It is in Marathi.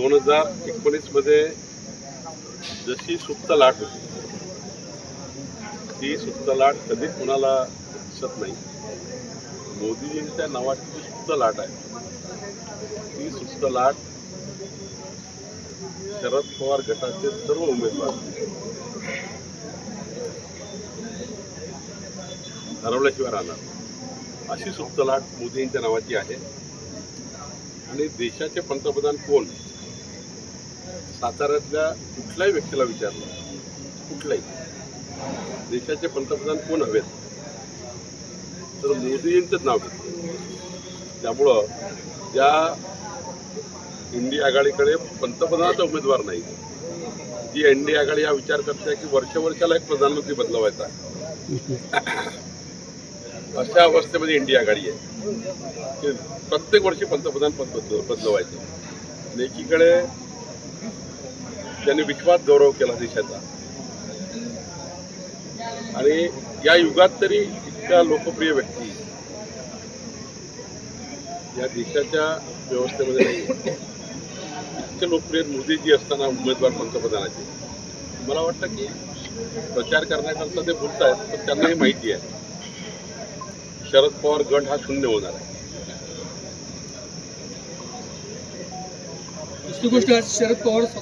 दोन हजार एकोणीसमध्ये जशी सुप्त लाट होती ती सुप्त लाट कधी कुणाला दिसत नाही. मोदीजींच्या नावाची जी सुप्त लाट आहे ती सुप्त लाट शरद पवार गटाचे सर्व उमेदवार हरवल्याशिवाय राहणार अशी सुप्त लाट मोदींच्या नावाची आहे. आणि देशाचे पंतप्रधान कोण? साताऱ्यातल्या कुठल्याही व्यक्तीला विचारलं कुठल्याही. देशाचे पंतप्रधान कोण हवेत? तर मोदींचंच नाव घेतलं. त्यामुळं ज्या इंडिया आघाडीकडे पंतप्रधानाचा उमेदवार नाही जी एनडीए आघाडी हा विचार करते की वर्ष वर्षाला एक प्रधानमंत्री बदलवायचा अशा अवस्थेमध्ये इंडिया आघाडी आहे. की प्रत्येक वर्षी पंतप्रधान पद बदल बदलवायचं. एकीकडे त्यांनी विश्वास गौरव केला देशाचा. आणि या युगात तरी इतक्या लोकप्रिय व्यक्ती या देशाच्या व्यवस्थेमध्ये इतके लोकप्रिय मोदीजी असताना उमेदवार पंतप्रधानाचे. मला वाटतं की प्रचार करण्याकरता ते बोलत आहेत पण त्यांनाही माहिती आहे. शरद पवार गट हा शून्य होणार आहे. दुसरी गोष्ट शरद पवार